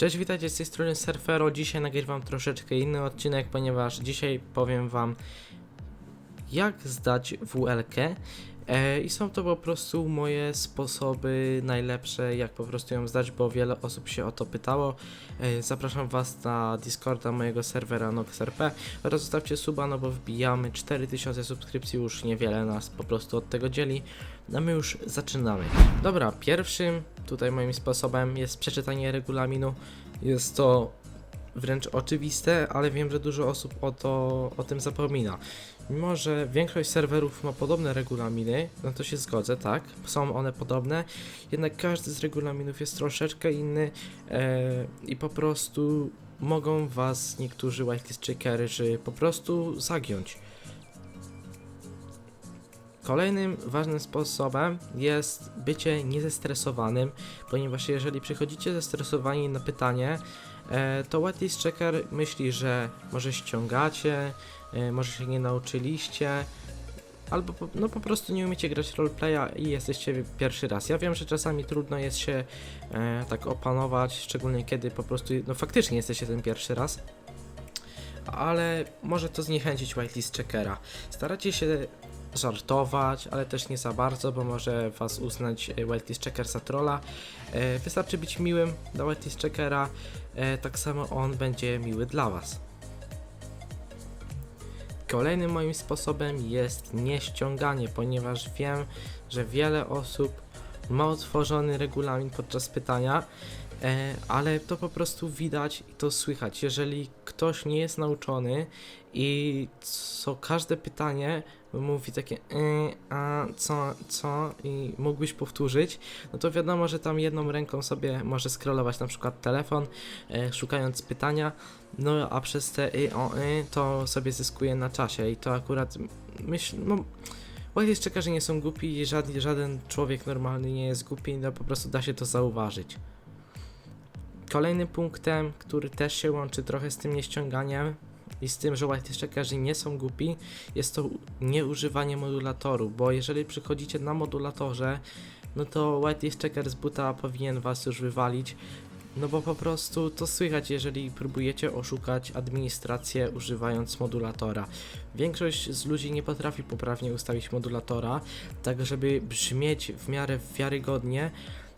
Cześć, witajcie z tej strony Surfero. Dzisiaj nagrywam troszeczkę inny odcinek, ponieważ dzisiaj powiem wam jak zdać WLK i są to po prostu moje sposoby najlepsze, jak po prostu ją zdać, bo wiele osób się o to pytało. E, zapraszam was na Discorda mojego serwera NoxRP oraz zostawcie suba, no bo wbijamy 4000 subskrypcji, już niewiele nas po prostu od tego dzieli. No my już zaczynamy. Dobra, pierwszym tutaj moim sposobem jest przeczytanie regulaminu. Jest to wręcz oczywiste, ale wiem, że dużo osób o, to, o tym zapomina. Mimo, że większość serwerów ma podobne regulaminy, no to się zgodzę, tak, są one podobne, jednak każdy z regulaminów jest troszeczkę inny e, i po prostu mogą was niektórzy whitelist checkerzy po prostu zagiąć. Kolejnym ważnym sposobem jest bycie niezestresowanym, ponieważ jeżeli przychodzicie zestresowani na pytanie, e, to whitelist checker myśli, że może ściągacie, e, może się nie nauczyliście, albo po, no po prostu nie umiecie grać roleplaya i jesteście pierwszy raz. Ja wiem, że czasami trudno jest się e, tak opanować, szczególnie kiedy po prostu, no faktycznie jesteście ten pierwszy raz, ale może to zniechęcić whitelist checkera. Staracie się żartować, ale też nie za bardzo, bo może was uznać e, whitelist checker za trolla. E, Wystarczy być miłym dla whitelist checkera, e, tak samo on będzie miły dla was. Kolejnym moim sposobem jest nieściąganie, ponieważ wiem, że wiele osób ma otworzony regulamin podczas pytania, e, ale to po prostu widać i to słychać. Jeżeli ktoś nie jest nauczony i co każde pytanie mówi takie y, a co, co i mógłbyś powtórzyć, no to wiadomo, że tam jedną ręką sobie może scrollować na przykład telefon, e, szukając pytania, no a przez te y, o y, to sobie zyskuje na czasie i to akurat myśl, no Whitelist checkerzy nie są głupi i żaden, żaden człowiek normalny nie jest głupi, no po prostu da się to zauważyć. Kolejnym punktem, który też się łączy trochę z tym nieściąganiem i z tym, że whitelist checkerzy nie są głupi, jest to nieużywanie modulatoru, bo jeżeli przychodzicie na modulatorze, no to whitelist checker z buta powinien was już wywalić, no bo po prostu to słychać, jeżeli próbujecie oszukać administrację używając modulatora. Większość z ludzi nie potrafi poprawnie ustawić modulatora, tak żeby brzmieć w miarę wiarygodnie,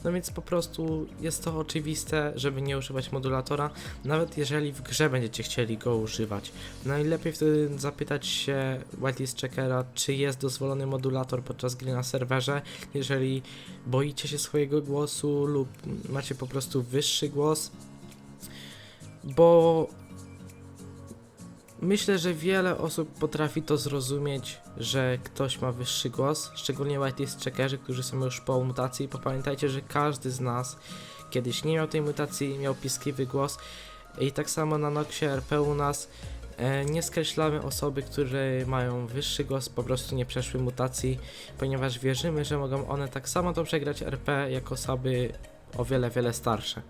no więc po prostu jest to oczywiste, żeby nie używać modulatora, nawet jeżeli w grze będziecie chcieli go używać. Najlepiej wtedy zapytać się whitelist checkera, czy jest dozwolony modulator podczas gry na serwerze, jeżeli boicie się swojego głosu lub macie po prostu wyższy głos, bo myślę, że wiele osób potrafi to zrozumieć, że ktoś ma wyższy głos, szczególnie whitelist checkerzy, którzy są już po mutacji. Popamiętajcie, że każdy z nas kiedyś nie miał tej mutacji, miał piskliwy głos i tak samo na Noxie RP u nas e, nie skreślamy osoby, które mają wyższy głos, po prostu nie przeszły mutacji, ponieważ wierzymy, że mogą one tak samo dobrze grać RP jak osoby o wiele, wiele starsze.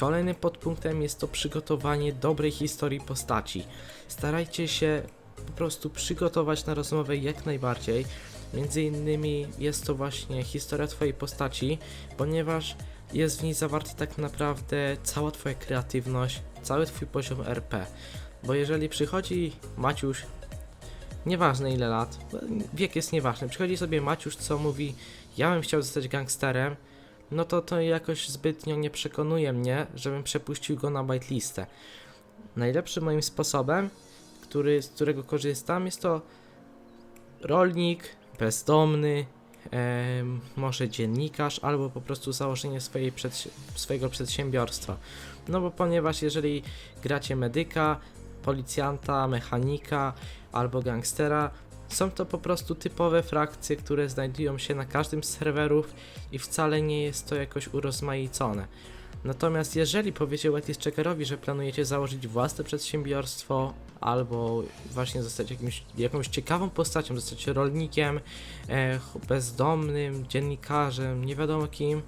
Kolejnym podpunktem jest to przygotowanie dobrej historii postaci. Starajcie się po prostu przygotować na rozmowę jak najbardziej. Między innymi jest to właśnie historia Twojej postaci, ponieważ jest w niej zawarta tak naprawdę cała Twoja kreatywność, cały Twój poziom RP. Bo jeżeli przychodzi Maciuś, nieważne ile lat, wiek jest nieważny, przychodzi sobie Maciuś, co mówi, ja bym chciał zostać gangsterem, no to to jakoś zbytnio nie przekonuje mnie, żebym przepuścił go na whitelistę. Najlepszym moim sposobem, który, z którego korzystam, jest to rolnik, bezdomny, em, może dziennikarz, albo po prostu założenie swojej przedsi- swojego przedsiębiorstwa. No bo ponieważ jeżeli gracie medyka, policjanta, mechanika albo gangstera, są to po prostu typowe frakcje, które znajdują się na każdym z serwerów i wcale nie jest to jakoś urozmaicone. Natomiast jeżeli powiecie whitelist checkerowi, że planujecie założyć własne przedsiębiorstwo albo właśnie zostać jakimś, jakąś ciekawą postacią, zostać rolnikiem, e, bezdomnym, dziennikarzem, nie wiadomo kim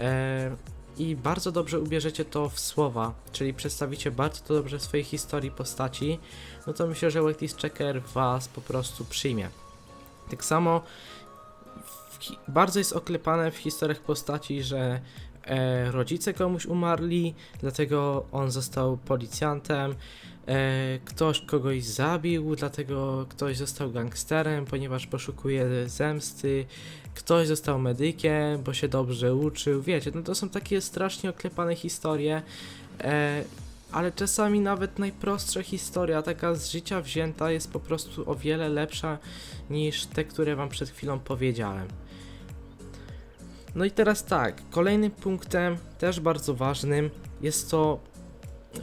e, i bardzo dobrze ubierzecie to w słowa, czyli przedstawicie bardzo dobrze swojej historii postaci, no to myślę, że whitelist checker was po prostu przyjmie. Tak samo bardzo jest oklepane w historiach postaci, że rodzice komuś umarli, dlatego on został policjantem. E, ktoś kogoś zabił, dlatego ktoś został gangsterem, ponieważ poszukuje zemsty. Ktoś został medykiem, bo się dobrze uczył. Wiecie, no to są takie strasznie oklepane historie. E, ale czasami nawet najprostsza historia, taka z życia wzięta, jest po prostu o wiele lepsza niż te, które wam przed chwilą powiedziałem. No i teraz tak, kolejnym punktem, też bardzo ważnym, jest to.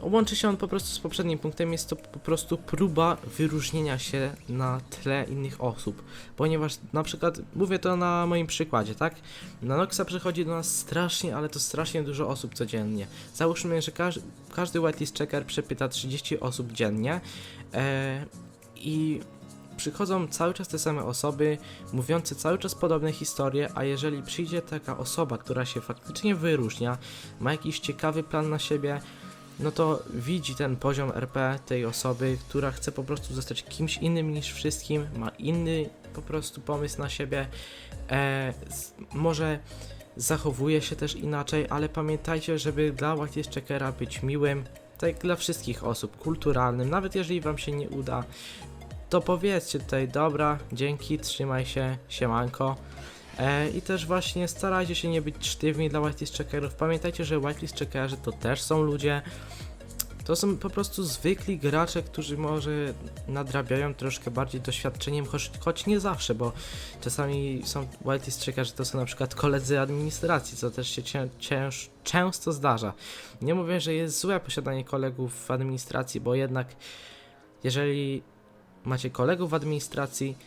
Łączy się on po prostu z poprzednim punktem, jest to po prostu próba wyróżnienia się na tle innych osób. Ponieważ na przykład, mówię to na moim przykładzie, tak? Na Noxa przychodzi do nas strasznie, ale to strasznie dużo osób codziennie. Załóżmy, że każdy, każdy whitelist checker przepyta 30 osób dziennie e, i przychodzą cały czas te same osoby, mówiące cały czas podobne historie, a jeżeli przyjdzie taka osoba, która się faktycznie wyróżnia, ma jakiś ciekawy plan na siebie, no to widzi ten poziom RP tej osoby, która chce po prostu zostać kimś innym niż wszystkim, ma inny po prostu pomysł na siebie, e, może zachowuje się też inaczej, ale pamiętajcie, żeby dla Whitelist Checkera być miłym, tak dla wszystkich osób, kulturalnym, nawet jeżeli wam się nie uda, to powiedzcie tutaj, dobra, dzięki, trzymaj się, siemanko. E, I też właśnie starajcie się nie być sztywni dla whitelist checkerów. Pamiętajcie, że whitelist checkerzy to też są ludzie. To są po prostu zwykli gracze, którzy może nadrabiają troszkę bardziej doświadczeniem, choć, choć nie zawsze, bo czasami są whitelist checkerzy, to są na przykład koledzy administracji, co też się cię, cięż, często zdarza. Nie mówię, że jest złe posiadanie kolegów w administracji, bo jednak jeżeli macie kolegów w administracji,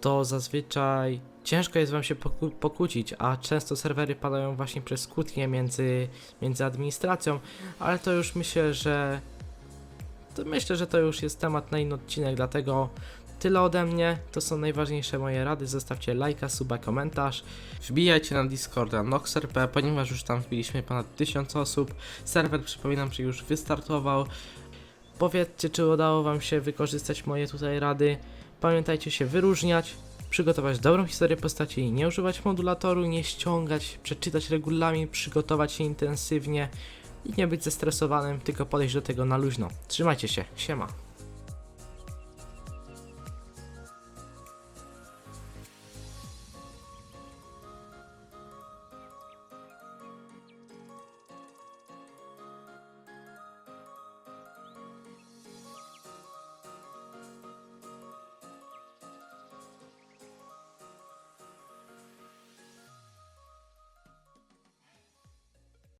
to zazwyczaj ciężko jest wam się poku- pokłócić, a często serwery padają właśnie przez kłótnie między, między administracją, ale to już myślę, że to myślę, że to już jest temat na inny odcinek, dlatego tyle ode mnie, to są najważniejsze moje rady, zostawcie lajka, suba, komentarz, wbijajcie na Discorda NoxRP, ponieważ już tam wbiliśmy ponad 1000 osób, serwer przypominam, że już wystartował, Powiedzcie, czy udało Wam się wykorzystać moje tutaj rady. Pamiętajcie się wyróżniać, przygotować dobrą historię postaci, nie używać modulatoru, nie ściągać, przeczytać regulamin, przygotować się intensywnie i nie być zestresowanym, tylko podejść do tego na luźno. Trzymajcie się, siema.